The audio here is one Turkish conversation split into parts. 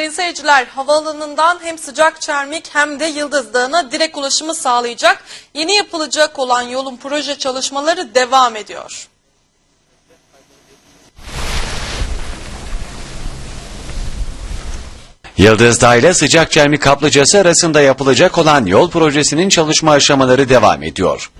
Sayın seyirciler, havaalanından hem sıcak çermik hem de Yıldız Dağı'na direkt ulaşımı sağlayacak yeni yapılacak olan yolun proje çalışmaları devam ediyor. Yıldız'da ile Sıcakçermi kaplıcası arasında yapılacak olan yol projesinin çalışma aşamaları devam ediyor.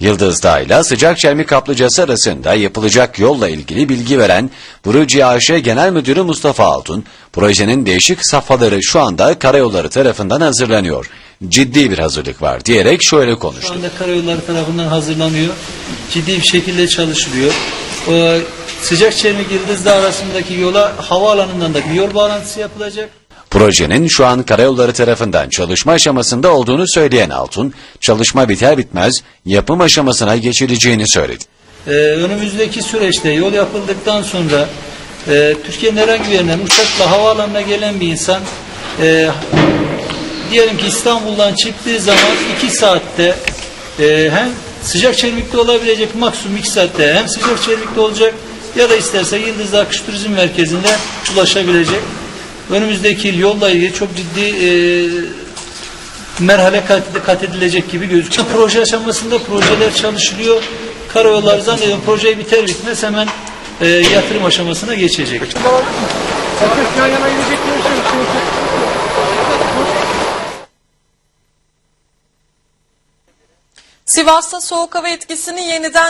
Yıldız'da ile Sıcakçermi kaplıcası arasında yapılacak yolla ilgili bilgi veren Buruci AŞ Genel Müdürü Mustafa Altun, projenin değişik safhaları şu anda karayolları tarafından hazırlanıyor. Ciddi bir hazırlık var diyerek şöyle Şu konuştu. anda karayolları tarafından hazırlanıyor. Ciddi bir şekilde çalışılıyor. Ee, sıcak çermek Yıldızlı arasındaki yola havaalanından da bir yol bağlantısı yapılacak. Projenin şu an karayolları tarafından çalışma aşamasında olduğunu söyleyen Altun, çalışma biter bitmez yapım aşamasına geçileceğini söyledi. Ee, önümüzdeki süreçte yol yapıldıktan sonra e, Türkiye'nin herhangi bir yerinden uçakla havaalanına gelen bir insan e, diyelim ki İstanbul'dan çıktığı zaman 2 saatte e, hem sıcak çelmikte olabilecek maksimum 2 saatte hem sıcak çelmikte olacak ya da isterse Yıldızlı Akış Turizm Merkezi'nde ulaşabilecek. Önümüzdeki yolla ilgili çok ciddi e, merhale kat, kat edilecek gibi gözüküyor. Proje aşamasında projeler çalışılıyor. Karayolları zannediyorum projeyi biter bitmez hemen e, yatırım aşamasına geçecek. Sivas'ta soğuk hava etkisini yeniden